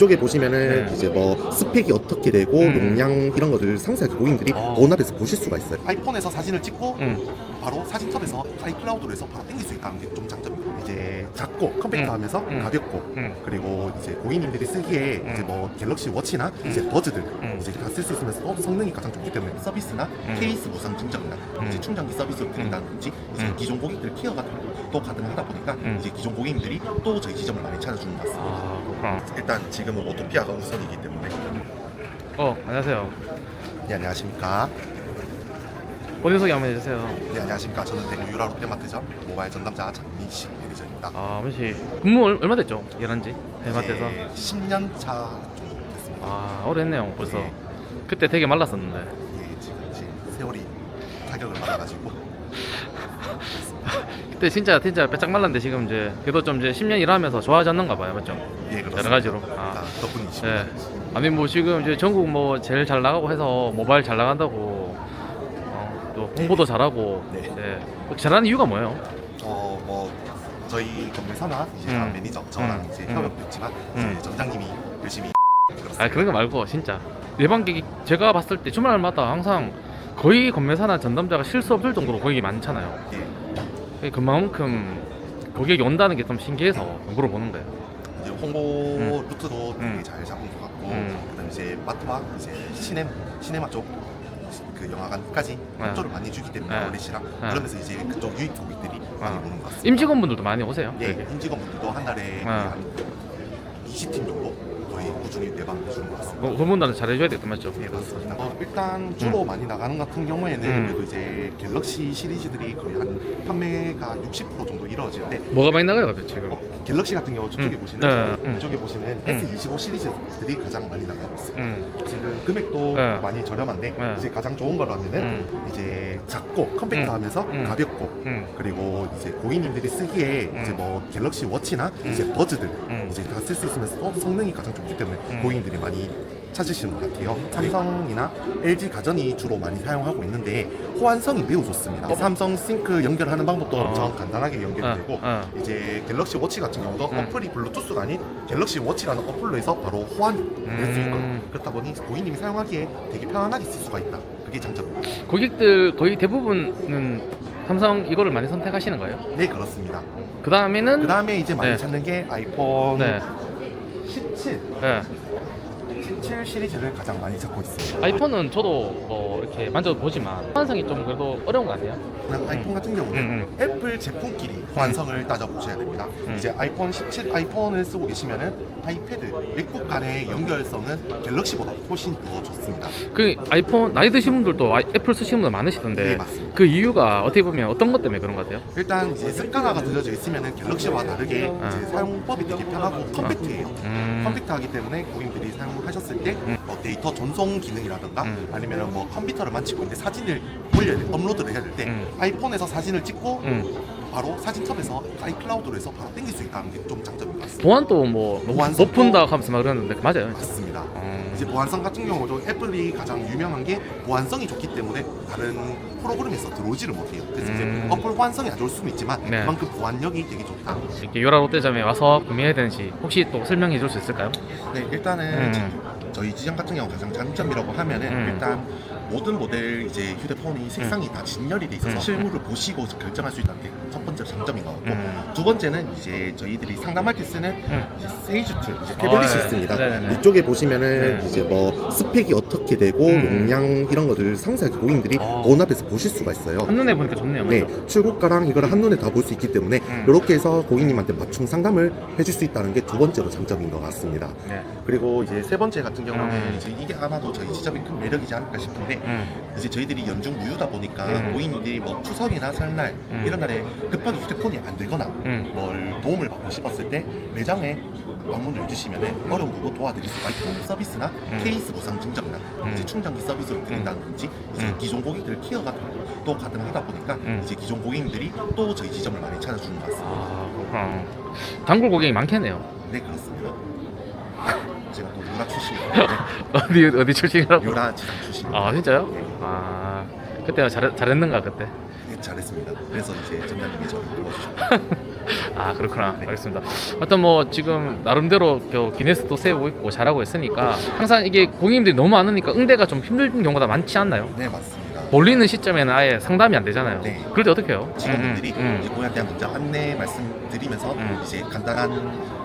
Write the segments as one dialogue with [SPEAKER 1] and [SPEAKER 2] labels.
[SPEAKER 1] 이쪽에 보시면은
[SPEAKER 2] 네.
[SPEAKER 1] 이제 뭐 스펙이 어떻게 되고
[SPEAKER 2] 음.
[SPEAKER 1] 용량 이런 것들을 상세하게 고객님들이
[SPEAKER 2] 어.
[SPEAKER 1] 원합에서 보실 수가 있어요.
[SPEAKER 3] 아이폰에서 사진을 찍고
[SPEAKER 2] 응.
[SPEAKER 3] 바로 사진첩에서 아이클라우드로 해서 바로 땡길 수 있다는 게 좀 장점이에요. 작고 컴팩트하면서
[SPEAKER 2] 음.
[SPEAKER 3] 가볍고
[SPEAKER 2] 응.
[SPEAKER 3] 그리고 이제 고객님들이 쓰기에
[SPEAKER 2] 음.
[SPEAKER 3] 이제 뭐 갤럭시 워치나 이제 버즈들
[SPEAKER 2] 음.
[SPEAKER 3] 이제 다 쓸 수 있으면서 또 성능이 가장 좋기 때문에 서비스나
[SPEAKER 2] 음.
[SPEAKER 3] 케이스 무상 증정이나
[SPEAKER 2] 음.
[SPEAKER 3] 이제 충전기 서비스를 드린다든지 이제
[SPEAKER 2] 음.
[SPEAKER 3] 기존 고객들 케어가 또 가능하다 보니까
[SPEAKER 2] 음.
[SPEAKER 3] 이제 기존 고객님들이 또 저희 지점을 많이 찾아주는 것 같습니다.
[SPEAKER 2] 아.
[SPEAKER 3] 일단 지금은 오토피아가 우선이기 때문에
[SPEAKER 2] 어 안녕하세요.
[SPEAKER 3] 네 안녕하십니까
[SPEAKER 2] 본인 소개 한번 해주세요.
[SPEAKER 3] 네 안녕하십니까 저는 대구 유라 롯데마트점 모바일 전담자 장민식 매니저 입니다.
[SPEAKER 2] 아 혹시 근무 얼- 얼마 됐죠? 일한 지 대마트에서.
[SPEAKER 3] 네, 10년 차 됐습니다.
[SPEAKER 2] 아 오래 했네요 벌써.
[SPEAKER 3] 네.
[SPEAKER 2] 그때 되게 말랐었는데.
[SPEAKER 3] 예, 지금 이제 세월이 타격을 받아가지고
[SPEAKER 2] 그때 진짜 진짜 빼짝 말랐는데 지금 이제 그래도 좀 이제 10년 일하면서 좋아졌는가 봐요, 맞죠?
[SPEAKER 3] 예 그렇습니다.
[SPEAKER 2] 여러 가지로. 아.
[SPEAKER 3] 아, 덕분이십니다.
[SPEAKER 2] 예. 아니 뭐 지금 이제 전국 뭐 제일 잘 나가고 해서 모바일 잘 나간다고 어, 또 홍보도 잘하고.
[SPEAKER 3] 네.
[SPEAKER 2] 예. 잘하는 이유가 뭐예요?
[SPEAKER 3] 어 뭐 저희 건물사나 이제
[SPEAKER 2] 음.
[SPEAKER 3] 매니저 저랑
[SPEAKER 2] 음.
[SPEAKER 3] 이제
[SPEAKER 2] 음.
[SPEAKER 3] 협업됐지만
[SPEAKER 2] 음.
[SPEAKER 3] 이제 점장님이 열심히
[SPEAKER 2] 아 그런 거 말고 진짜 예방객이 제가 봤을 때 주말마다 항상 거의 건매사나 전담자가 실수 없을 정도로 고객이 많잖아요.
[SPEAKER 3] 예,
[SPEAKER 2] 그만큼 고객이 온다는 게 좀 신기해서 물어보는 거예요.
[SPEAKER 3] 이제 홍보
[SPEAKER 2] 음.
[SPEAKER 3] 루트도
[SPEAKER 2] 음.
[SPEAKER 3] 되게 잘 잡은 것 같고
[SPEAKER 2] 음.
[SPEAKER 3] 그다음 이제 마트와 이제 시네 시네마 쪽. 그 영화관까지
[SPEAKER 2] 네.
[SPEAKER 3] 협조를 많이 주기 때문에
[SPEAKER 2] 네.
[SPEAKER 3] 어레시랑
[SPEAKER 2] 네.
[SPEAKER 3] 그러면서 이제 그쪽 유입 고객들이 많이
[SPEAKER 2] 네.
[SPEAKER 3] 오는 것 같습니다.
[SPEAKER 2] 임직원분들도 많이 오세요.
[SPEAKER 3] 네,
[SPEAKER 2] 되게.
[SPEAKER 3] 임직원분들도 한 달에
[SPEAKER 2] 네.
[SPEAKER 3] 한 20팀 정도 꾸준히 내방해 주는 것 같습니다.
[SPEAKER 2] 그- 그분들은 잘해줘야 되겠다 맞죠?
[SPEAKER 3] 네, 맞습니다. 어, 일단 주로 많이 나가는 같은 경우에는
[SPEAKER 2] 음.
[SPEAKER 3] 그래도 이제 갤럭시 시리즈들이 거의 한 판매가 60% 정도 이루어지는데
[SPEAKER 2] 뭐가 많이 나가요, 그 지금?
[SPEAKER 3] 어, 갤럭시 같은 경우 저쪽에
[SPEAKER 2] 음.
[SPEAKER 3] 보시면
[SPEAKER 2] 네, 음.
[SPEAKER 3] 이쪽에 보시면 S25 시리즈들이 가장 많이 나가고 있어요.
[SPEAKER 2] 음,
[SPEAKER 3] 지금 금액도
[SPEAKER 2] 네.
[SPEAKER 3] 많이 저렴한데
[SPEAKER 2] 네.
[SPEAKER 3] 이제 가장 좋은 거라면은
[SPEAKER 2] 음.
[SPEAKER 3] 이제 작고 컴팩트하면서
[SPEAKER 2] 음.
[SPEAKER 3] 가볍고
[SPEAKER 2] 음,
[SPEAKER 3] 그리고 이제 고객님들이 쓰기에
[SPEAKER 2] 음.
[SPEAKER 3] 이제 뭐 갤럭시 워치나
[SPEAKER 2] 음.
[SPEAKER 3] 이제 버즈들
[SPEAKER 2] 음.
[SPEAKER 3] 이제 다 쓸 수 있으면서 또 성능이 가장 좋기 때문에
[SPEAKER 2] 음.
[SPEAKER 3] 고객님들이 많이 찾으시는 것 같아요. 삼성이나 LG 가전이 주로 많이 사용하고 있는데 호환성이 매우 좋습니다. 삼성 싱크 연결하는 방법도
[SPEAKER 2] 어.
[SPEAKER 3] 엄청 간단하게 연결되고
[SPEAKER 2] 어, 어.
[SPEAKER 3] 이제 갤럭시 워치 같은 경우도
[SPEAKER 2] 음.
[SPEAKER 3] 어플이 블루투스가 아닌 갤럭시 워치라는 어플로 해서 바로 호환이 될수
[SPEAKER 2] 음.
[SPEAKER 3] 있거든요. 그렇다 보니 고객님이 사용하기에 되게 편안하게 쓸 수가 있다. 그게 장점입니다.
[SPEAKER 2] 고객들 거의 대부분은 삼성 이거를 많이 선택하시는 거예요?
[SPEAKER 3] 네 그렇습니다.
[SPEAKER 2] 그 다음에는
[SPEAKER 3] 그 다음에 이제 많이
[SPEAKER 2] 네.
[SPEAKER 3] 찾는 게 아이폰
[SPEAKER 2] 네,
[SPEAKER 3] 17,
[SPEAKER 2] 네.
[SPEAKER 3] 17 시리즈를 가장 많이 찾고 있습니다.
[SPEAKER 2] 아이폰은 저도 뭐 이렇게 만져보지만 호환성이 좀 그래도 어려운 거 아니에요?
[SPEAKER 3] 그냥 아이폰 같은 경우는
[SPEAKER 2] 음,
[SPEAKER 3] 애플 제품끼리 완성을 따져보셔야 됩니다.
[SPEAKER 2] 음.
[SPEAKER 3] 이제 아이폰 17 아이폰을 쓰고 계시면은 아이패드, 맥북 간의 연결성은 갤럭시보다 훨씬 더 좋습니다.
[SPEAKER 2] 그 아이폰 나이 드신 분들도 아이- 애플 쓰시는 분들 많으시던데
[SPEAKER 3] 네, 맞습니다.
[SPEAKER 2] 그 이유가 어떻게 보면 어떤 것 때문에 그런 것 같아요?
[SPEAKER 3] 일단 이제 습관화가 들려져 있으면은 갤럭시와 다르게
[SPEAKER 2] 아.
[SPEAKER 3] 이제 사용법이 되게 편하고 컴팩트해요.
[SPEAKER 2] 음,
[SPEAKER 3] 컴팩트하기 때문에 고객들이 사용 하셨을 때
[SPEAKER 2] 음.
[SPEAKER 3] 뭐 데이터 전송 기능이라든가
[SPEAKER 2] 음.
[SPEAKER 3] 아니면 뭐 컴퓨터를 만지고 있는데 사진을 올려야 돼, 업로드를 해야 될때
[SPEAKER 2] 음.
[SPEAKER 3] 아이폰에서 사진을 찍고
[SPEAKER 2] 음.
[SPEAKER 3] 바로 사진첩에서 아이클라우드로 해서 바로 땡길 수 있다는 게 좀 장점인 것 같습니다.
[SPEAKER 2] 보안도 뭐
[SPEAKER 3] 보안성도-
[SPEAKER 2] 높은다 하면서 막 그러는데 맞아요.
[SPEAKER 3] 맞습니다.
[SPEAKER 2] 음.
[SPEAKER 3] 이제 보안성 같은 경우도 애플이 가장 유명한 게 보안성이 좋기 때문에 다른 프로그램에서 들어오지를 못해요. 그래서
[SPEAKER 2] 음.
[SPEAKER 3] 이제 어플 보안성이 안 좋을 수는 있지만
[SPEAKER 2] 네.
[SPEAKER 3] 그만큼 보안력이 되게 좋다.
[SPEAKER 2] 이렇게 요라 롯데점에 와서 구매해야 되는지 혹시 또 설명해 줄 수 있을까요?
[SPEAKER 3] 네, 일단은
[SPEAKER 2] 음.
[SPEAKER 3] 저희 지점 같은 경우 가장 장점이라고 하면은
[SPEAKER 2] 음.
[SPEAKER 3] 일단 모든 모델 이제 휴대폰이 색상이 다 진열이 돼 있어서
[SPEAKER 2] 음.
[SPEAKER 3] 실물을 보시고 결정할 수 있다는 게 첫 번째 장점인 것 같고
[SPEAKER 2] 음.
[SPEAKER 3] 두 번째는 이제 저희들이 상담할 때 쓰는
[SPEAKER 2] 음.
[SPEAKER 3] 이제 세이주트 이제
[SPEAKER 2] 어,
[SPEAKER 1] 태블릿이
[SPEAKER 2] 네.
[SPEAKER 1] 있습니다.
[SPEAKER 2] 네네네.
[SPEAKER 1] 이쪽에 보시면은
[SPEAKER 2] 네.
[SPEAKER 1] 이제 뭐 스펙이 어떻게 되고
[SPEAKER 2] 음.
[SPEAKER 1] 용량 이런 것들을 상세하게 고객님들이
[SPEAKER 2] 어.
[SPEAKER 1] 원합에서 보실 수가 있어요.
[SPEAKER 2] 한눈에 보니까 좋네요.
[SPEAKER 1] 네,
[SPEAKER 2] 맞죠?
[SPEAKER 1] 출고가랑 이걸 한눈에 다 볼 수 있기 때문에
[SPEAKER 2] 음.
[SPEAKER 1] 이렇게 해서 고객님한테 맞춤 상담을 해줄 수 있다는 게 두 번째로 장점인 것 같습니다.
[SPEAKER 2] 네.
[SPEAKER 3] 그리고 이제 세 번째 같은 경우는
[SPEAKER 2] 음.
[SPEAKER 3] 이제 이게 아마도 저희 지점의 큰 매력이지 않을까 싶은데
[SPEAKER 2] 음.
[SPEAKER 3] 이제 저희들이 연중 무휴다 보니까
[SPEAKER 2] 음.
[SPEAKER 3] 고객님들이 뭐 추석이나 설날
[SPEAKER 2] 음.
[SPEAKER 3] 이런 날에 급하게 휴대폰이 안 되거나
[SPEAKER 2] 음.
[SPEAKER 3] 뭘 도움을 받고 싶었을 때 매장에 방문을 해주시면 어려운 부분 도와드릴 수가 있고 서비스나
[SPEAKER 2] 음.
[SPEAKER 3] 케이스 보상 증정이나
[SPEAKER 2] 음.
[SPEAKER 3] 이제 충전기 서비스를 드린다든지 이제
[SPEAKER 2] 음.
[SPEAKER 3] 기존 고객들 케어가 또 가능하다 보니까
[SPEAKER 2] 음.
[SPEAKER 3] 이제 기존 고객님들이 또 저희 지점을 많이 찾아주는 것 같습니다.
[SPEAKER 2] 아 그렇구나. 단골 고객이 많겠네요.
[SPEAKER 3] 네 그렇습니다. 제가 또 유라 출신이거든요.
[SPEAKER 2] 어디 어디 출신이라고?
[SPEAKER 3] 유라 지점 출신.
[SPEAKER 2] 아 진짜요?
[SPEAKER 3] 네.
[SPEAKER 2] 아 그때 잘 잘했는가 그때?
[SPEAKER 3] 네, 잘했습니다. 그래서 이제 점장님이 저를 도와주셨고
[SPEAKER 2] 아 그렇구나 알겠습니다 하여튼 뭐 지금 나름대로 저 기네스도 세우고 있고 잘하고 있으니까 항상 이게 고객님들이 너무 많으니까 응대가 좀 힘든 경우가 많지 않나요?
[SPEAKER 3] 네 맞습니다.
[SPEAKER 2] 몰리는 시점에는 아예 상담이 안 되잖아요
[SPEAKER 3] 네.
[SPEAKER 2] 그럴 때 어떻게 해요?
[SPEAKER 3] 직원분들이
[SPEAKER 2] 음, 음,
[SPEAKER 3] 이제 고객한테 대한 먼저 안내 말씀드리면서
[SPEAKER 2] 음.
[SPEAKER 3] 이제 간단한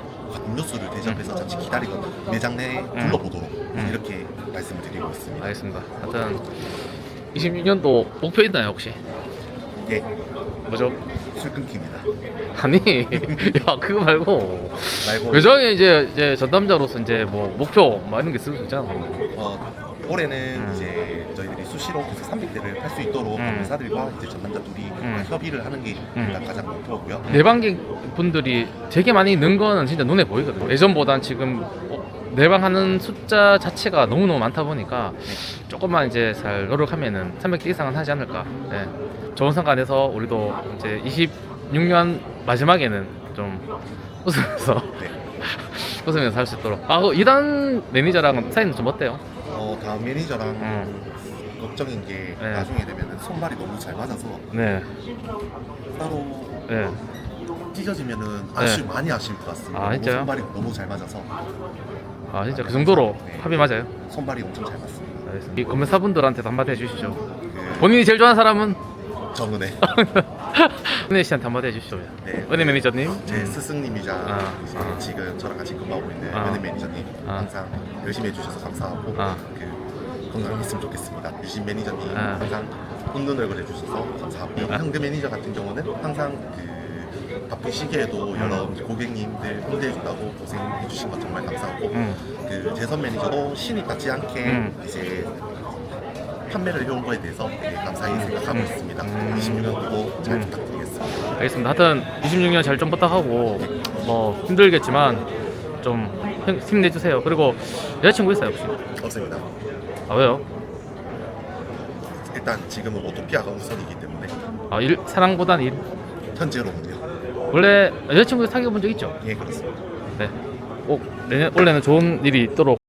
[SPEAKER 3] 음료수를 대접해서 잠시 기다리고 매장 내 둘러보도록
[SPEAKER 2] 음.
[SPEAKER 3] 이렇게 말씀을 드리고 있습니다.
[SPEAKER 2] 알겠습니다 하여튼 26년도 목표 있나요 혹시?
[SPEAKER 3] 예,
[SPEAKER 2] 뭐죠?
[SPEAKER 3] 술 끊기입니다.
[SPEAKER 2] 아니 야 그거 말고
[SPEAKER 3] 말고
[SPEAKER 2] 매장에 이제 이제 전담자로서 이제 뭐 목표 뭐 이런 게 있을 수 있잖아
[SPEAKER 3] 어, 올해는
[SPEAKER 2] 음.
[SPEAKER 3] 이제 저희들이 수시로 계속 300대를 팔 수 있도록
[SPEAKER 2] 음.
[SPEAKER 3] 회사들과 이제 전담자 둘이
[SPEAKER 2] 음.
[SPEAKER 3] 협의를 하는 게
[SPEAKER 2] 음.
[SPEAKER 3] 일단 가장 목표고요.
[SPEAKER 2] 내방객 분들이 되게 많이 는 거는 진짜 눈에 보이거든요. 예전보단 지금 어, 내방하는 숫자 자체가 너무너무 많다 보니까 조금만 이제 잘 노력하면은 300대 이상은 하지 않을까. 네. 좋은 내서 우리도 이제 26년 마지막에는 좀 웃으면서
[SPEAKER 3] 네.
[SPEAKER 2] 웃으면서 할 수 있도록. 아, 그 2단 매니저랑은 사이는 좀 어때요?
[SPEAKER 3] 어, 다음 매니저랑
[SPEAKER 2] 음.
[SPEAKER 3] 걱정인 게
[SPEAKER 2] 네.
[SPEAKER 3] 나중에 되면 손발이 너무 잘 맞아서
[SPEAKER 2] 네.
[SPEAKER 3] 따로
[SPEAKER 2] 네.
[SPEAKER 3] 찢어지면은 아쉬 많이 아쉬울 것 같습니다.
[SPEAKER 2] 아,
[SPEAKER 3] 너무
[SPEAKER 2] 진짜요?
[SPEAKER 3] 손발이 너무 잘 맞아서
[SPEAKER 2] 아, 진짜 그 정도로
[SPEAKER 3] 네.
[SPEAKER 2] 합이 맞아요?
[SPEAKER 3] 손발이 엄청 잘 맞습니다.
[SPEAKER 2] 알겠습니다. 이 검사분들한테도 한마디 해주시죠.
[SPEAKER 3] 그
[SPEAKER 2] 본인이 제일 좋아하는 사람은
[SPEAKER 3] 정은혜
[SPEAKER 2] 은혜 씨한테 한마디 해주시죠.
[SPEAKER 3] 네.
[SPEAKER 2] 은혜 매니저님.
[SPEAKER 3] 제 스승님이자
[SPEAKER 2] 아,
[SPEAKER 3] 이제
[SPEAKER 2] 아.
[SPEAKER 3] 지금 저랑 같이 근무하고 있는
[SPEAKER 2] 아.
[SPEAKER 3] 은혜 매니저님
[SPEAKER 2] 아.
[SPEAKER 3] 항상 열심히 해주셔서 감사하고
[SPEAKER 2] 아.
[SPEAKER 3] 그 건강했으면 좋겠습니다. 유진 매니저님
[SPEAKER 2] 아.
[SPEAKER 3] 항상 웃는 얼굴 해주셔서 감사하고요.
[SPEAKER 2] 아.
[SPEAKER 3] 현금 매니저 같은 경우는 항상 그 바쁜 시기에도 여러 고객님들 응대해준다고 고생해주신 것 정말 감사하고
[SPEAKER 2] 음.
[SPEAKER 3] 그 재선 매니저도 신입 같지 않게
[SPEAKER 2] 음.
[SPEAKER 3] 이제 판매를 해온 거에 대해서 되게 감사히 생각하고
[SPEAKER 2] 음.
[SPEAKER 3] 있습니다.
[SPEAKER 2] 음.
[SPEAKER 3] 26년도도 잘
[SPEAKER 2] 음.
[SPEAKER 3] 부탁드리겠습니다.
[SPEAKER 2] 알겠습니다. 하여튼 26년 잘 좀 부탁하고 뭐 힘들겠지만 좀 힘- 힘내주세요. 그리고 여자친구 있어요 혹시?
[SPEAKER 3] 없습니다.
[SPEAKER 2] 아 왜요?
[SPEAKER 3] 일단 지금은 오토피아가 우선이기 때문에
[SPEAKER 2] 아 일, 사랑보단 일.
[SPEAKER 3] 현재로는요.
[SPEAKER 2] 원래 여자친구 사귀어 본 적 있죠?
[SPEAKER 3] 예 그렇습니다.
[SPEAKER 2] 네. 꼭 내년 올해는 좋은 일이 있도록